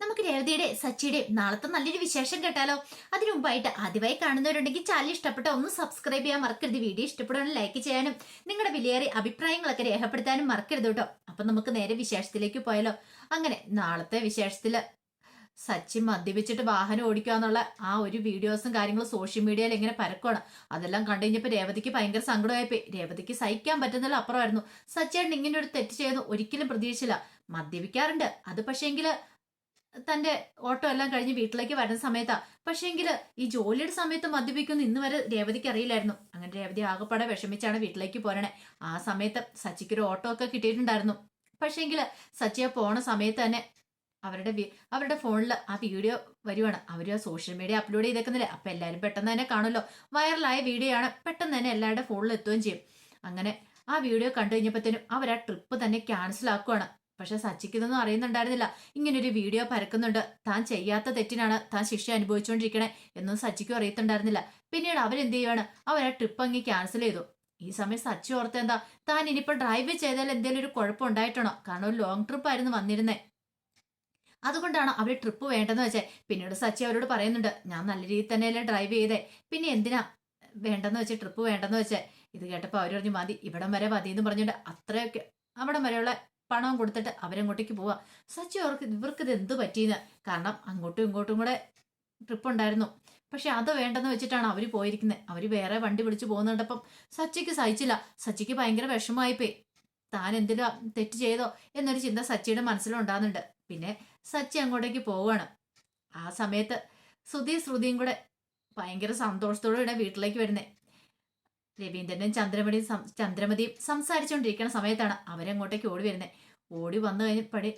നമുക്ക് രേവതിയുടെ സച്ചിയുടെ നാളത്തെ നല്ലൊരു വിശേഷം കേട്ടാലോ? അതിനു മുമ്പായിട്ട് ആദ്യമായി കാണുന്നവരുണ്ടെങ്കിൽ ചാനൽ ഇഷ്ടപ്പെട്ട ഒന്ന് സബ്സ്ക്രൈബ് ചെയ്യാൻ മറക്കരുത്. വീഡിയോ ഇഷ്ടപ്പെടുവാനും ലൈക്ക് ചെയ്യാനും നിങ്ങളുടെ വിലയേറിയ അഭിപ്രായങ്ങളൊക്കെ രേഖപ്പെടുത്താനും മറക്കരുത് കേട്ടോ. അപ്പൊ നമുക്ക് നേരെ വിശേഷത്തിലേക്ക് പോയാലോ? അങ്ങനെ നാളത്തെ വിശേഷത്തിൽ സച്ചിൻ മദ്യപിച്ചിട്ട് വാഹനം ഓടിക്കുക എന്നുള്ള ആ ഒരു വീഡിയോസും കാര്യങ്ങളും സോഷ്യൽ മീഡിയയിൽ എങ്ങനെ പരക്കുവാണ്. അതെല്ലാം കണ്ടു കഴിഞ്ഞപ്പോൾ രേവതിക്ക് ഭയങ്കര സങ്കടമായിപ്പോയി. രേവതിക്ക് സഹിക്കാൻ പറ്റുന്നില്ല അപ്പുറമായിരുന്നു. സച്ചേട്ടൻ ഇങ്ങനെ ഒരു തെറ്റ് ചെയ്യുന്നു ഒരിക്കലും പ്രതീക്ഷിച്ചില്ല. മദ്യപിക്കാറുണ്ട്. അത് പക്ഷേങ്കിൽ തന്റെ ഓട്ടോ എല്ലാം കഴിഞ്ഞ് വീട്ടിലേക്ക് വരുന്ന സമയത്താ. പക്ഷേങ്കിൽ ഈ ജോലിയുടെ സമയത്ത് മദ്യപിക്കുന്നു ഇന്ന് വരെ രേവതിക്ക് അറിയില്ലായിരുന്നു. അങ്ങനെ രേവതി ആകെപ്പാടെ വിഷമിച്ചാണ് വീട്ടിലേക്ക് പോരണേ. ആ സമയത്ത് സച്ചിക്ക് ഒരു ഓട്ടോ ഒക്കെ കിട്ടിയിട്ടുണ്ടായിരുന്നു. പക്ഷേങ്കിൽ സച്ചിയെ പോണ സമയത്ത് തന്നെ അവരുടെ അവരുടെ ഫോണിൽ ആ വീഡിയോ വരുവാണ്. അവർ സോഷ്യൽ മീഡിയ അപ്ലോഡ് ചെയ്തേക്കുന്നില്ലേ? അപ്പൊ എല്ലാവരും പെട്ടെന്ന് തന്നെ കാണുമല്ലോ. വൈറലായ വീഡിയോ ആണ് പെട്ടെന്ന് തന്നെ എല്ലാവരുടെ ഫോണിൽ എത്തുകയും ചെയ്യും. അങ്ങനെ ആ വീഡിയോ കണ്ടു കഴിഞ്ഞപ്പോഴത്തേനും അവർ ആ ട്രിപ്പ് തന്നെ ക്യാൻസൽ ആക്കുവാണ്. പക്ഷെ സച്ചിക്ക് ഇതൊന്നും അറിയുന്നുണ്ടായിരുന്നില്ല. ഇങ്ങനൊരു വീഡിയോ പരക്കുന്നുണ്ട്. താൻ ചെയ്യാത്ത തെറ്റിനാണ് താൻ ശിക്ഷ അനുഭവിച്ചുകൊണ്ടിരിക്കണേ എന്നും സച്ചിക്കും അറിയത്തുണ്ടായിരുന്നില്ല. പിന്നീട് അവരെന്ത് ചെയ്യുവാണ്? അവർ ആ ട്രിപ്പ് അങ്ങ് ക്യാൻസൽ ചെയ്തു. ഈ സമയം സച്ചി ഓർത്തെന്താ താൻ ഇനിയിപ്പോ ഡ്രൈവ് ചെയ്താൽ എന്തെങ്കിലും ഒരു കുഴപ്പം ഉണ്ടായിട്ടാണോ കാരണം ഒരു ലോങ് ട്രിപ്പ് ആയിരുന്നു വന്നിരുന്നേ. അതുകൊണ്ടാണ് അവർ ട്രിപ്പ് വേണ്ടെന്ന് വെച്ചേ. പിന്നീട് സച്ചി അവരോട് പറയുന്നുണ്ട് ഞാൻ നല്ല രീതിയിൽ തന്നെയല്ലേ ഡ്രൈവ് ചെയ്തേ. പിന്നെ എന്തിനാ വേണ്ടെന്ന് വെച്ചേ ട്രിപ്പ് വേണ്ടെന്ന് വെച്ചേ? ഇത് കേട്ടപ്പോൾ അവർ പറഞ്ഞു മതി ഇവിടം വരെ മതി എന്ന് പറഞ്ഞിട്ട് അത്രയൊക്കെ അവിടം വരെയുള്ള പണവും കൊടുത്തിട്ട് അവരങ്ങോട്ടേക്ക് പോവാ. സച്ചി അവർക്ക് ഇത് എന്ത് പറ്റിയെന്ന്? കാരണം അങ്ങോട്ടും ഇങ്ങോട്ടും കൂടെ ട്രിപ്പ് ഉണ്ടായിരുന്നു. പക്ഷെ അത് വേണ്ടെന്ന് വെച്ചിട്ടാണ് അവർ പോയിരിക്കുന്നത് അവർ വേറെ വണ്ടി പിടിച്ച് പോകുന്നുണ്ടപ്പം സച്ചിക്ക് സഹിച്ചില്ല. സച്ചിക്ക് ഭയങ്കര വിഷമമായിപ്പോയി. താൻ എന്തിലോ തെറ്റ് ചെയ്തോ എന്നൊരു ചിന്ത സച്ചിയുടെ മനസ്സിലുണ്ടാകുന്നുണ്ട് പിന്നെ സച്ചി അങ്ങോട്ടേക്ക് പോവുകയാണ്. ആ സമയത്ത് ശ്രുതി ശ്രുതിയും കൂടെ ഭയങ്കര സന്തോഷത്തോടെ വീട്ടിലേക്ക് വരുന്നേ. രവീന്ദ്രനും ചന്ദ്രമതിയും ചന്ദ്രമതിയും സംസാരിച്ചുകൊണ്ടിരിക്കുന്ന സമയത്താണ് അവരങ്ങോട്ടേക്ക് ഓടി വരുന്നത് ഓടി വന്നു കഴിഞ്ഞപ്പടി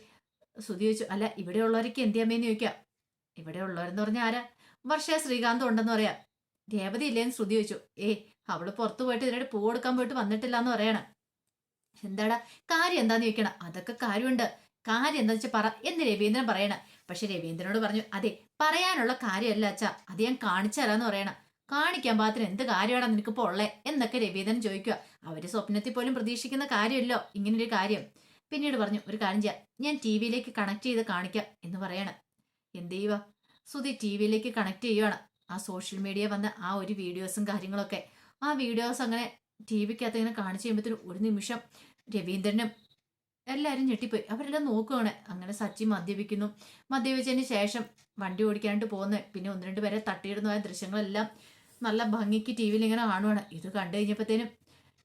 ശ്രുതി ചോദിച്ചു അല്ല ഇവിടെ ഇവിടെയുള്ളവരൊക്കെ എന്തിയമ്മേന്ന് ചോദിക്കാം? ഇവിടെ ഉള്ളവരെന്ന് പറഞ്ഞാൽ ആരാ? വർഷ ശ്രീകാന്ത് ഉണ്ടെന്ന് പറയാം. രേവതി ഇല്ലേന്ന് ശ്രുതി ചോദിച്ചു. ഏ അവൾ പുറത്തു പോയിട്ട് ഇതിനായിട്ട് പൂ കൊടുക്കാൻ പോയിട്ട് വന്നിട്ടില്ല എന്ന് പറയണം. എന്താടാ കാര്യം എന്താന്ന് ചോദിക്കണം? അതൊക്കെ കാര്യമുണ്ട് കാര്യം എന്താ വെച്ചാൽ പറ എന്ന് രവീന്ദ്രൻ പറയണ. പക്ഷെ രവീന്ദ്രനോട് പറഞ്ഞു അതെ പറയാനുള്ള കാര്യമല്ല അച്ഛാ അത് ഞാൻ കാണിച്ചു തരാന്ന് പറയണം. കാണിക്കാൻ പാത്രം എന്ത് കാര്യമാണ് നിനക്കിപ്പോ ഉള്ളേ? എന്നൊക്കെ രവീന്ദ്രൻ ചോദിക്കുക അവർ സ്വപ്നത്തിൽ പോലും പ്രതീക്ഷിക്കുന്ന കാര്യമല്ലോ? ഇങ്ങനൊരു കാര്യം. പിന്നീട് പറഞ്ഞു ഒരു കാര്യം ചെയ്യാം. ഞാൻ ടി വിയിലേക്ക് കണക്ട് ചെയ്ത് കാണിക്കാം എന്ന് പറയണം. എന്ത് ചെയ്യുക സുധി ടി വിയിലേക്ക് കണക്ട് ചെയ്യുവാണ്. ആ സോഷ്യൽ മീഡിയ വന്ന ആ ഒരു വീഡിയോസും കാര്യങ്ങളൊക്കെ. ആ വീഡിയോസ് അങ്ങനെ ടി വിക്കകത്ത് ഇങ്ങനെ കാണിച്ചു കഴിയുമ്പോഴത്തേനും ഒരു നിമിഷം രവീന്ദ്രനും എല്ലാവരും ഞെട്ടിപ്പോയി. അവരെല്ലാം നോക്കുകയാണ് അങ്ങനെ സച്ചി മദ്യപിക്കുന്നു. മദ്യപിച്ചതിന് ശേഷം വണ്ടി ഓടിക്കാനായിട്ട് പോകുന്നത്. പിന്നെ ഒന്ന് രണ്ട് പേരെ തട്ടിയിടുന്നതായ ദൃശ്യങ്ങളെല്ലാം നല്ല ഭംഗിക്ക് ടി വിയിൽ ഇങ്ങനെ കാണുവാണ്. ഇത് കണ്ടു കഴിഞ്ഞപ്പോഴത്തേനും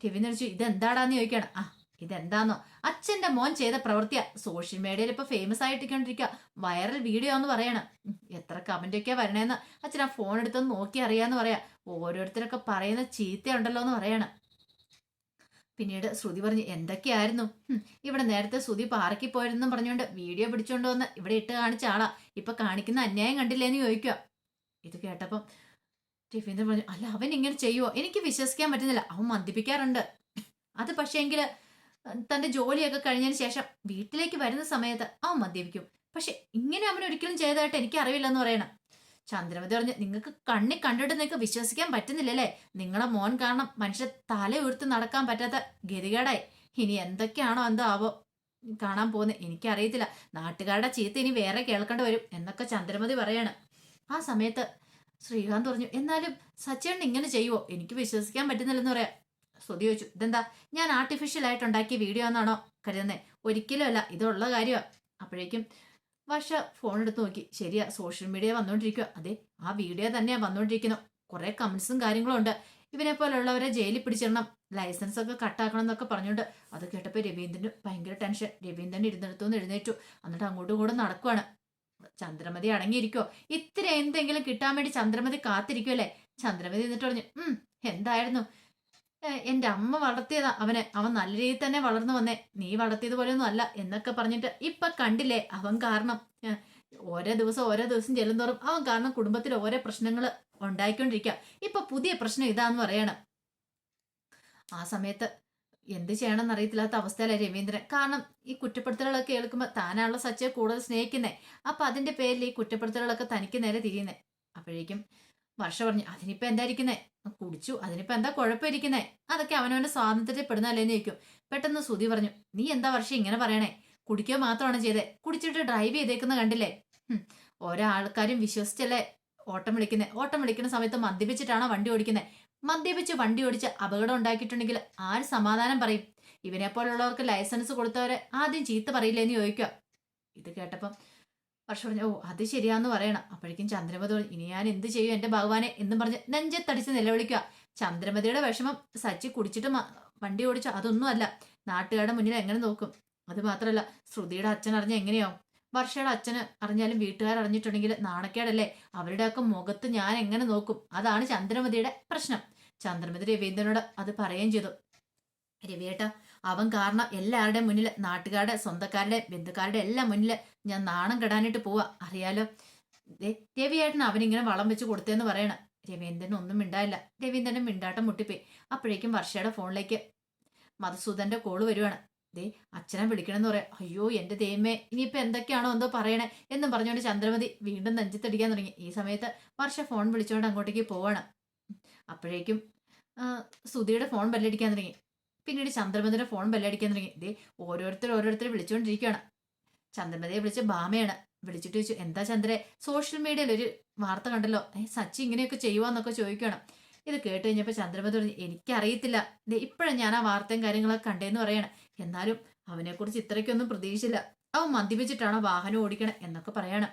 ടി വി നിറച്ചു ഇതെന്താടാന്ന് ചോദിക്കണം ആ ഇതെന്താന്നോ? അച്ഛന്റെ മോൻ ചെയ്ത പ്രവൃത്തിയാ. സോഷ്യൽ മീഡിയയിൽ ഇപ്പൊ ഫേമസ് ആയിട്ടിരിക്കൊണ്ടിരിക്കുക വൈറൽ വീഡിയോ എന്ന് പറയണം. എത്ര കമന്റ് ഒക്കെയാ വരണേന്ന്? അച്ഛൻ ആ ഫോൺ എടുത്തൊന്ന് നോക്കി അറിയാന്ന് പറയാ. ഓരോരുത്തരൊക്കെ പറയുന്ന ചീത്തയുണ്ടല്ലോ എന്ന് പറയണം. പിന്നീട് ശ്രുതി പറഞ്ഞു എന്തൊക്കെയായിരുന്നു? ഇവിടെ നേരത്തെ ശ്രുതി പാർക്കിൽ പോയിരുന്നെന്നും പറഞ്ഞുകൊണ്ട് വീഡിയോ പിടിച്ചോണ്ട് വന്ന് ഇവിടെ ഇട്ട് കാണിച്ച ആളാ. ഇപ്പൊ കാണിക്കുന്ന അന്യായം കണ്ടില്ലേന്ന് ചോദിക്കുക ഇത് കേട്ടപ്പം രവീന്ദ്രൻ പറഞ്ഞു അല്ല അവൻ ഇങ്ങനെ ചെയ്യുവോ? എനിക്ക് വിശ്വസിക്കാൻ പറ്റുന്നില്ല. അവൻ മദ്യപിക്കാറുണ്ട്. അത് പക്ഷേ എങ്കിൽ തന്റെ ജോലിയൊക്കെ കഴിഞ്ഞതിന് ശേഷം വീട്ടിലേക്ക് വരുന്ന സമയത്ത് അവൻ മദ്യപിക്കും. പക്ഷെ ഇങ്ങനെ അവൻ ഒരിക്കലും ചെയ്തതായിട്ട് എനിക്ക് അറിവില്ലെന്ന് പറയണം. ചന്ദ്രമതി പറഞ്ഞു നിങ്ങൾക്ക് കണ്ണി കണ്ടിട്ട് നിങ്ങൾക്ക് വിശ്വസിക്കാൻ പറ്റുന്നില്ലല്ലേ? നിങ്ങളെ മോൻ കാരണം മനുഷ്യ തല ഉയർത്തി നടക്കാൻ പറ്റാത്ത ഗതികേടായി. ഇനി എന്തൊക്കെയാണോ എന്തോ ആവോ? കാണാൻ പോകുന്നത് എനിക്കറിയത്തില്ല. നാട്ടുകാരുടെ ചീത്ത ഇനി വേറെ കേൾക്കേണ്ടി വരും എന്നൊക്കെ ചന്ദ്രമതി പറയാണ്. ആ സമയത്ത് ശ്രീകാന്ത് പറഞ്ഞു എന്നാലും സച്ചേട്ടൻ ഇങ്ങനെ ചെയ്യുവോ? എനിക്ക് വിശ്വസിക്കാൻ പറ്റുന്നില്ലെന്ന് പറയാം. ശ്രുതി ചോദിച്ചു ഇതെന്താ? ഞാൻ ആർട്ടിഫിഷ്യൽ ആയിട്ട് ഉണ്ടാക്കിയ വീഡിയോ എന്നാണോ കരുതുന്നത് ഒരിക്കലും അല്ല ഇതുള്ള കാര്യമാണ് അപ്പോഴേക്കും വർഷ ഫോൺ എടുത്ത് നോക്കി ശരിയാ സോഷ്യൽ മീഡിയ വന്നുകൊണ്ടിരിക്കുക അതെ ആ വീഡിയോ തന്നെയാ വന്നുകൊണ്ടിരിക്കുന്നു കുറെ കമന്റ്സും കാര്യങ്ങളും ഉണ്ട്. ഇവനെ പോലുള്ളവരെ ജയിലിൽ പിടിച്ചിടണം. ലൈസൻസ് ഒക്കെ കട്ടാക്കണം എന്നൊക്കെ പറഞ്ഞുകൊണ്ട് അത് കേട്ടപ്പോൾ രവീന്ദ്രന് ഭയങ്കര ടെൻഷൻ രവീന്ദ്രൻ ഇരുന്നിടത്തുനിന്ന് എഴുന്നേറ്റു. എന്നിട്ട് അങ്ങോട്ടും കൂടെ നടക്കുവാണ്. ചന്ദ്രമതി അടങ്ങിയിരിക്കോ ഇത്ര എന്തെങ്കിലും കിട്ടാൻ വേണ്ടി ചന്ദ്രമതി കാത്തിരിക്കുമല്ലേ ചന്ദ്രമതി എന്നിട്ട് പറഞ്ഞു ഉം എന്തായിരുന്നു? എന്റെ അമ്മ വളർത്തിയതാ അവനെ. അവൻ നല്ല രീതിയിൽ തന്നെ വളർന്നു വന്നേ. നീ വളർത്തിയതുപോലെയൊന്നും അല്ല എന്നൊക്കെ പറഞ്ഞിട്ട് ഇപ്പൊ കണ്ടില്ലേ അവൻ കാരണം. ഓരോ ദിവസം ഓരോ ദിവസം ചെല്ലുന്തോറും അവൻ കാരണം കുടുംബത്തിൽ ഓരോ പ്രശ്നങ്ങൾ ഉണ്ടായിക്കൊണ്ടിരിക്കുക ഇപ്പൊ പുതിയ പ്രശ്നം ഇതാന്ന് പറയണം. ആ സമയത്ത് എന്ത് ചെയ്യണമെന്ന് അറിയത്തില്ലാത്ത അവസ്ഥയിലെ രവീന്ദ്രൻ? കാരണം ഈ കുറ്റപ്പെടുത്തലുകളൊക്കെ കേൾക്കുമ്പോൾ താനാണല്ലോ സച്ചയെ കൂടുതൽ സ്നേഹിക്കുന്നത് അപ്പൊ അതിന്റെ പേരിൽ ഈ കുറ്റപ്പെടുത്തലുകളൊക്കെ തനിക്ക് നേരെ തിരിയുന്നേ. അപ്പോഴേക്കും വർഷ പറഞ്ഞു അതിനിപ്പോ എന്താ ഇരിക്കുന്നേ? കുടിച്ചു. അതിനിപ്പോ എന്താ കുഴപ്പമിരിക്കുന്നേ? അതൊക്കെ അവനവന്റെ സ്വാതന്ത്ര്യത്തിൽ പെടുന്നല്ലേന്ന് ചോദിക്കും. പെട്ടെന്ന് സുധി പറഞ്ഞു നീ എന്താ വർഷം ഇങ്ങനെ പറയണേ? കുടിക്കുക മാത്രമാണ് ചെയ്തേ. കുടിച്ചിട്ട് ഡ്രൈവ് ചെയ്തേക്കുന്ന കണ്ടില്ലേ? ഓരോ ആൾക്കാരും വിശ്വസിച്ചല്ലേ ഓട്ടം വിളിക്കുന്നത് ഓട്ടം വിളിക്കുന്ന സമയത്ത് മദ്യപിച്ചിട്ടാണോ വണ്ടി ഓടിക്കുന്നത് മദ്യപിച്ച് വണ്ടി ഓടിച്ച് അപകടം ഉണ്ടാക്കിയിട്ടുണ്ടെങ്കിൽ ആര് സമാധാനം പറയും? ഇവനെ പോലുള്ളവർക്ക് ലൈസൻസ് കൊടുത്തവരെ ആദ്യം ചീത്ത പറയില്ലേന്ന് ചോദിക്കുക. ഇത് കേട്ടപ്പം വർഷ പറഞ്ഞു ഓ അത് ശരിയാന്ന് പറയണം. അപ്പോഴേക്കും ചന്ദ്രമതി ഇനി ഞാൻ എന്ത് ചെയ്യും എന്റെ ഭഗവാനെ? എന്നും പറഞ്ഞ് നെഞ്ചത്തടിച്ച് നിലവിളിക്കുക. ചന്ദ്രമതിയുടെ വിഷമം സച്ചി കുടിച്ചിട്ട് വണ്ടി ഓടിച്ചു. അതൊന്നും അല്ല. നാട്ടുകാരുടെ മുന്നിൽ എങ്ങനെ നോക്കും? അത് മാത്രമല്ല ശ്രുതിയുടെ അച്ഛൻ അറിഞ്ഞ എങ്ങനെയാവും? വർഷയുടെ അച്ഛന് അറിഞ്ഞാലും വീട്ടുകാർ അറിഞ്ഞിട്ടുണ്ടെങ്കിൽ നാണക്കേടല്ലേ? അവരുടെയൊക്കെ മുഖത്ത് ഞാൻ എങ്ങനെ നോക്കും? അതാണ് ചന്ദ്രമതിയുടെ പ്രശ്നം. ചന്ദ്രമതി രവീന്ദ്രനോട് അത് പറയുകയും ചെയ്തു. രവിയേട്ട അവൻ കാരണം എല്ലാവരുടെ മുന്നിൽ നാട്ടുകാരുടെ സ്വന്തക്കാരുടെ ബന്ധുക്കാരുടെ എല്ലാം മുന്നിൽ ഞാൻ നാണം കെടാനായിട്ട് പോവാ. അറിയാലോ? രവിയേട്ടൻ അവനിങ്ങനെ വളം വെച്ച് കൊടുത്തേന്ന് പറയണം. രവീന്ദ്രൻ ഒന്നും മിണ്ടായില്ല. രവീന്ദ്രൻ മിണ്ടാട്ടം മുട്ടിപ്പോയി. അപ്പോഴേക്കും വർഷയുടെ ഫോണിലേക്ക് മധുസൂദന്റെ കോൾ വരുവാണ്. ദേ അച്ഛനെ വിളിക്കണമെന്ന് പറയാം. അയ്യോ എന്റെ ദൈവമേ ഇനിയിപ്പോ എന്തൊക്കെയാണോ എന്തോ പറയണേ എന്നും പറഞ്ഞുകൊണ്ട് ചന്ദ്രമതി വീണ്ടും നെഞ്ചത്തടിക്കാൻ തുടങ്ങി. ഈ സമയത്ത് വർഷ ഫോൺ വിളിച്ചുകൊണ്ട് അങ്ങോട്ടേക്ക് പോവാണ്. അപ്പോഴേക്കും സുധിയുടെ ഫോൺ ബെല്ലടിക്കാൻ തുടങ്ങി. പിന്നീട് ചന്ദ്രമതിയുടെ ഫോൺ ബെല്ലടിക്കാൻ തുടങ്ങി. ഇതേ ഓരോരുത്തർ ഓരോരുത്തർ വിളിച്ചുകൊണ്ടിരിക്കുകയാണ്. ചന്ദ്രമതിയെ വിളിച്ച ഭാമയാണ് വിളിച്ചിട്ട് ചോദിച്ചു എന്താ ചന്ദ്രേ സോഷ്യൽ മീഡിയയിൽ ഒരു വാർത്ത കണ്ടല്ലോ. ഏ സച്ചി ഇങ്ങനെയൊക്കെ ചെയ്യുവാന്നൊക്കെ ചോദിക്കണം ഇത് കേട്ട് കഴിഞ്ഞപ്പോൾ ചന്ദ്രമതി പറഞ്ഞു എനിക്കറിയത്തില്ല. ഇപ്പോഴും ഞാൻ ആ വാർത്തയും കാര്യങ്ങളൊക്കെ കണ്ടേന്ന് പറയണം. എന്നാലും അവനെക്കുറിച്ച് ഇത്രയ്ക്കൊന്നും പ്രതീക്ഷിച്ചില്ല. അവൻ മദ്യപിച്ചിട്ടാണോ വാഹനം ഓടിക്കണം? എന്നൊക്കെ പറയണം.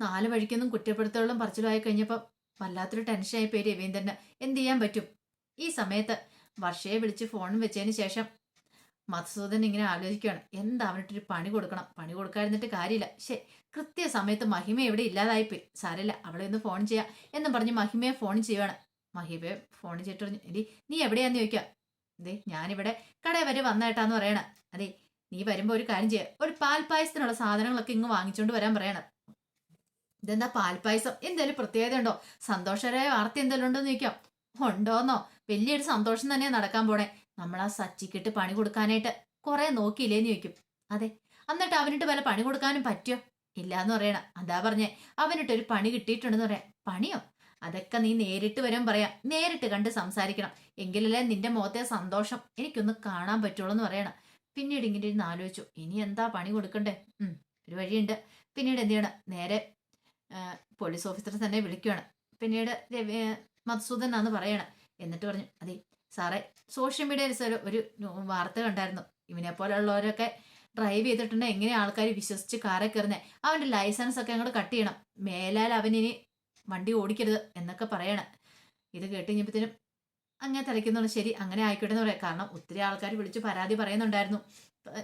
നാല് വഴിക്കൊന്നും കുറ്റപ്പെടുത്തലുകളും പറച്ചിലുമായി കഴിഞ്ഞപ്പോൾ വല്ലാത്തൊരു ടെൻഷനായി പോയി രവീന്ദ്രന്. എന്ത് ചെയ്യാൻ പറ്റും? ഈ സമയത്ത് വർഷയെ വിളിച്ച് ഫോണും വെച്ചതിന് ശേഷം മധുസൂദൻ ഇങ്ങനെ ആലോചിക്കുകയാണ്. എന്താ അവനിട്ടൊരു പണി കൊടുക്കണം? പണി കൊടുക്കാതിരുന്നിട്ട് കാര്യമില്ല. ശേ കൃത്യസമയത്ത് മഹിമ എവിടെ ഇല്ലാതായിപ്പോയി സാരല്ല അവളെ ഒന്ന് ഫോൺ ചെയ്യാം എന്നും പറഞ്ഞ് മഹിമയെ ഫോൺ ചെയ്യുവാണ്. മഹിമയെ ഫോൺ ചെയ്തിട്ട് പറഞ്ഞു എടി നീ എവിടെയാന്ന് ചോദിക്കാം? അതെ ഞാനിവിടെ കടയിൽ വരെ വന്നേട്ടാന്ന് പറയണ. അതെ നീ വരുമ്പോൾ ഒരു കാര്യം ചെയ്യുക ഒരു പാൽപ്പായസത്തിനുള്ള സാധനങ്ങളൊക്കെ ഇങ്ങ് വാങ്ങിച്ചുകൊണ്ട് വരാൻ പറയണം. ഇതെന്താ പാൽപ്പായസം? എന്തെങ്കിലും പ്രത്യേകത ഉണ്ടോ? സന്തോഷകരമായ വാർത്ത എന്തെങ്കിലും ഉണ്ടോ എന്ന് ചോദിക്കാം. ഉണ്ടോന്നോ? വലിയൊരു സന്തോഷം തന്നെ നടക്കാൻ പോണേ. നമ്മൾ ആ സച്ചിക്കിട്ട് പണി കൊടുക്കാനായിട്ട് കുറെ നോക്കിയില്ലേന്ന് ചോദിക്കും. അതെ. എന്നിട്ട് അവനിട്ട് വല്ല പണി കൊടുക്കാനും പറ്റിയോ? ഇല്ലാന്ന് പറയണം. അതാ പറഞ്ഞേ. അവനിട്ട് ഒരു പണി കിട്ടിയിട്ടുണ്ടെന്ന് പറയാം. പണിയോ? അതൊക്കെ നീ നേരിട്ട് വരും പറയാം. നേരിട്ട് കണ്ട് സംസാരിക്കണം. എങ്കിലല്ലേ നിന്റെ മുഖത്തെ സന്തോഷം എനിക്കൊന്ന് കാണാൻ പറ്റുള്ളൂ എന്ന് പറയണം. പിന്നീട് ഇങ്ങനെ ഇരുന്ന് ആലോചിച്ചു. ഇനി എന്താ പണി കൊടുക്കണ്ടേ? ഉം. ഒരു വഴിയുണ്ട്. പിന്നീട് എന്ത് ചെയ്യണം? നേരെ പോലീസ് ഓഫീസറെ തന്നെ വിളിക്കുകയാണ് പിന്നീട് രവി മധുസൂദൻ ആണെന്ന് പറയണം. എന്നിട്ട് പറഞ്ഞു അതെ സാറേ സോഷ്യൽ മീഡിയയിൽ ഒരു വാർത്ത കണ്ടായിരുന്നു. ഇവനെ പോലെയുള്ളവരൊക്കെ ഡ്രൈവ് ചെയ്തിട്ടുണ്ട്. എങ്ങനെ ആൾക്കാർ വിശ്വസിച്ച് കാറെ കയറുന്നത് അവന്റെ ലൈസൻസ് ഒക്കെ അങ്ങോട്ട് കട്ട് ചെയ്യണം. മേലാൽ അവനിനി വണ്ടി ഓടിക്കരുത് എന്നൊക്കെ പറയണം. ഇത് കേട്ട് കഴിഞ്ഞപ്പോഴത്തേനും അങ്ങനെ തലയ്ക്കുന്നുള്ളൂ ശരി അങ്ങനെ ആയിക്കോട്ടെ എന്ന് പറയാം. കാരണം ഒത്തിരി ആൾക്കാർ വിളിച്ച് പരാതി പറയുന്നുണ്ടായിരുന്നു.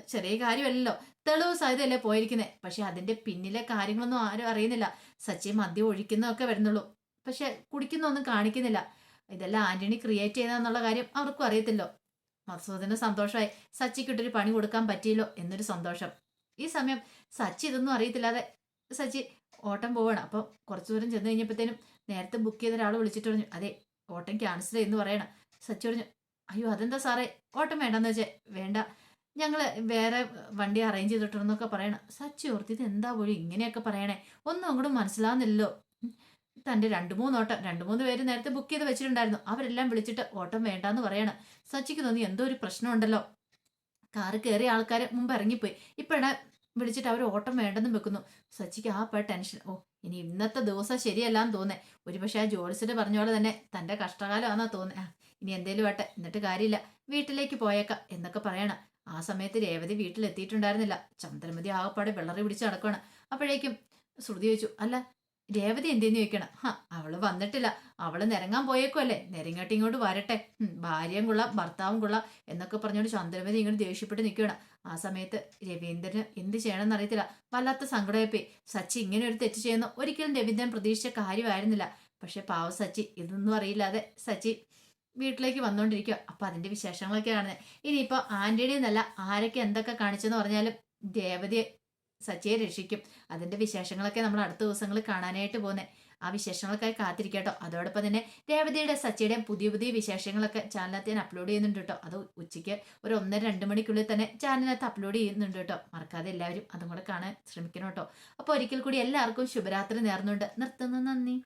ചെറിയ കാര്യമല്ലല്ലോ. തെളിവ് സാധ്യതയല്ലേ പോയിരിക്കുന്നത് പക്ഷെ അതിന്റെ പിന്നിലെ കാര്യങ്ങളൊന്നും ആരും അറിയുന്നില്ല. സച്ചി മദ്യം ഒഴിക്കുന്നതൊക്കെ വരുന്നുള്ളൂ. പക്ഷെ കുടിക്കുന്നൊന്നും കാണിക്കുന്നില്ല. ഇതെല്ലാം ആന്റണി ക്രിയേറ്റ് ചെയ്തെന്നുള്ള കാര്യം അവർക്കും അറിയത്തില്ലോ. മസൂദിന് സന്തോഷമായി. സച്ചിക്കിട്ടൊരു പണി കൊടുക്കാൻ പറ്റിയല്ലോ എന്നൊരു സന്തോഷം. ഈ സമയം സച്ചി ഇതൊന്നും അറിയത്തില്ലാതെ സച്ചി ഓട്ടം പോവാണ്. അപ്പോൾ കുറച്ചു ദൂരം ചെന്ന് കഴിഞ്ഞപ്പോഴത്തേനും നേരത്തെ ബുക്ക് ചെയ്ത ഒരാൾ വിളിച്ചിട്ട് പറഞ്ഞു അതെ ഓട്ടം ക്യാൻസൽ എന്ന് പറയണം. സച്ചി പറഞ്ഞു അയ്യോ അതെന്താ സാറേ? ഓട്ടം വേണ്ടെന്ന് വെച്ചേ. വേണ്ട ഞങ്ങൾ വേറെ വണ്ടി അറേഞ്ച് ചെയ്തിട്ടുണ്ടെന്നൊക്കെ പറയണം. സച്ചി ഓർത്ത് ഇത് എന്താ പോലും ഇങ്ങനെയൊക്കെ പറയണേ. ഒന്നും അങ്ങോട്ട് മനസ്സിലാവുന്നില്ലല്ലോ. തന്റെ രണ്ട് മൂന്ന് ഓട്ടം രണ്ട് മൂന്ന് പേര് നേരത്തെ ബുക്ക് ചെയ്ത് വെച്ചിട്ടുണ്ടായിരുന്നു. അവരെല്ലാം വിളിച്ചിട്ട് ഓട്ടം വേണ്ടാന്ന് പറയണം. സച്ചിക്ക് തോന്നി എന്തോ ഒരു പ്രശ്നമുണ്ടല്ലോ. കാറ് കയറിയ ആൾക്കാർ മുമ്പ് ഇറങ്ങിപ്പോയി. ഇപ്പോഴാണ് വിളിച്ചിട്ട് അവർ ഓട്ടം വേണ്ടെന്ന് വെക്കുന്നു. സച്ചിക്ക് ആ പേ ടെൻഷൻ. ഓ ഇനി ഇന്നത്തെ ദിവസം ശരിയല്ലാന്ന് തോന്നേ ഒരുപക്ഷെ ആ ജോലിസിന് പറഞ്ഞ പോലെ തന്നെ തന്റെ കഷ്ടകാലമാണെന്നാ തോന്നേ ഇനി എന്തേലും ആട്ടെ. എന്നിട്ട് കാര്യമില്ല. വീട്ടിലേക്ക് പോയേക്കാം എന്നൊക്കെ പറയണം. ആ സമയത്ത് രേവതി വീട്ടിലെത്തിയിട്ടുണ്ടായിരുന്നില്ല. ചന്ദ്രമതി ആകപ്പാടെ വെള്ളറി പിടിച്ച് നടക്കുകയാണ് അപ്പോഴേക്കും ശ്രുതി ചോദിച്ചു അല്ല രേവതി എന്തെന്ന് ചോദിക്കണം? ഹാ അവൾ വന്നിട്ടില്ല. അവൾ നിരങ്ങാൻ പോയേക്കുമല്ലേ നിരങ്ങോട്ട് ഇങ്ങോട്ട് വരട്ടെ. ഭാര്യയും കൊള്ളാം ഭർത്താവും കൊള്ളാം എന്നൊക്കെ പറഞ്ഞുകൊണ്ട് ചന്ദ്രമതി ഇങ്ങോട്ട് ദേഷ്യപ്പെട്ട് നിൽക്കുകയാണ് ആ സമയത്ത് രവീന്ദ്രന് എന്ത് ചെയ്യണമെന്ന് അറിയത്തില്ല. വല്ലാത്ത സങ്കടമായിപ്പോയി. സച്ചി ഇങ്ങനെ ഒരു തെറ്റ് ചെയ്യുന്ന ഒരിക്കലും രവീന്ദ്രൻ പ്രതീക്ഷിച്ച കാര്യമായിരുന്നില്ല. പക്ഷെ പാവ സച്ചി ഇതൊന്നും അറിയില്ലാതെ സച്ചി വീട്ടിലേക്ക് വന്നുകൊണ്ടിരിക്കുക അപ്പൊ അതിന്റെ വിശേഷങ്ങളൊക്കെ കാണുന്നത് ഇനിയിപ്പോ ആന്റണി എന്നല്ല ആരൊക്കെ എന്തൊക്കെ കാണിച്ചെന്ന് പറഞ്ഞാലും ദേവതയെ സച്ചിയെ രക്ഷിക്കും. അതിന്റെ വിശേഷങ്ങളൊക്കെ നമ്മൾ അടുത്ത ദിവസങ്ങളിൽ കാണാനായിട്ട് പോകുന്നത് ആ വിശേഷങ്ങൾക്കായി കാത്തിരിക്കട്ടോ. അതോടൊപ്പം തന്നെ രേവതിയുടെ സച്ചിയുടെയും പുതിയ പുതിയ വിശേഷങ്ങളൊക്കെ ചാനലിനകത്ത് ഞാൻ അപ്ലോഡ് ചെയ്യുന്നുണ്ട് കേട്ടോ. അത് ഉച്ചയ്ക്ക് ഒരു ഒന്നര രണ്ട് മണിക്കുള്ളിൽ തന്നെ ചാനലിനകത്ത് അപ്ലോഡ് ചെയ്യുന്നുണ്ട് കേട്ടോ. മറക്കാതെ എല്ലാവരും അതും കൂടെ കാണാൻ ശ്രമിക്കണം കേട്ടോ. അപ്പോൾ ഒരിക്കൽ കൂടി എല്ലാവർക്കും ശുഭരാത്രി നേർന്നുണ്ട് നിർത്തുന്നു. നന്ദി.